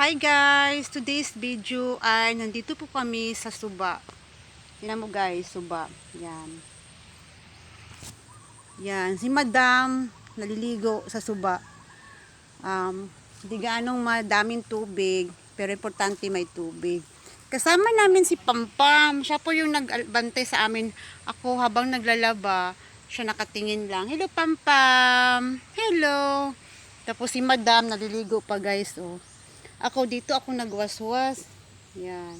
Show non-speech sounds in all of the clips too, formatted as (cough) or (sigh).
Hi guys! Today's video ay nandito po kami sa Suba. Tingnan mo guys, Suba. Yan. Yan. Si Madam naliligo sa Suba. Um, hindi ganong madaming tubig, pero importante may tubig. Kasama namin si Pampam. Siya po yung nagbantay sa amin. Ako habang naglalaba, siya nakatingin lang. Hello Pampam! Hello! Tapos si Madam naliligo pa guys. Oh. Ako dito ako nagwaswas. Yan.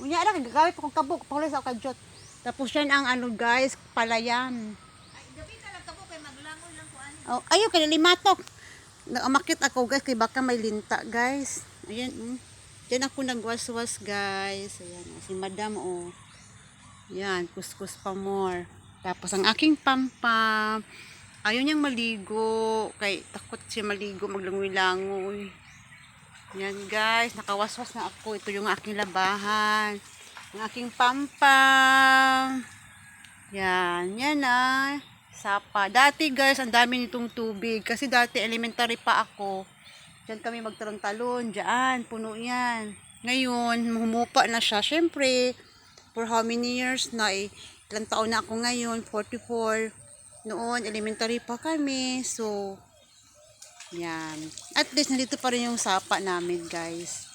Unya ara gagawin pa kong kabuk, pahulas ako kajot. Tapos yan ang ano guys, palayan. Gabi ka lang tabo kay maglangon lang ko ani. Oh, ayo kay limatok. Ako guys kay baka may linta guys. Ayan, mm. Diyan ako nagwaswas guys. Ayan, oh, si Madam oh. Yan, kuskus pa more. Tapos ang aking pampam. Ayaw niyang maligo. Kay takot siya maligo, maglangoy-langoy. Yan guys, nakawaswas na ako. Ito yung aking labahan. Ang aking pampam. Yan, yan ah. Sapa. Dati guys, ang dami nitong tubig. Kasi dati elementary pa ako. Diyan kami magtalon-talon. Diyan, puno yan. Ngayon, humupa na siya. Siyempre, for how many years na eh. Ilang taon na ako ngayon, 44. Noon, elementary pa kami. So, yan. At least, nandito pa rin yung sapa namin, guys.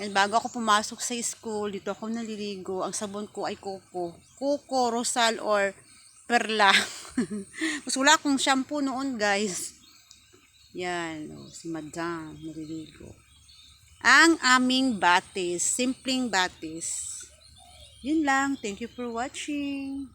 And bago ako pumasok sa school, dito ako naliligo. Ang sabon ko ay Coco. Coco, Rosal, or Perla. (laughs) Mas wala akong shampoo noon, guys. Yan, oh, si Madam, naliligo. Ang aming batis, simpleng batis. Yun lang. Thank you for watching.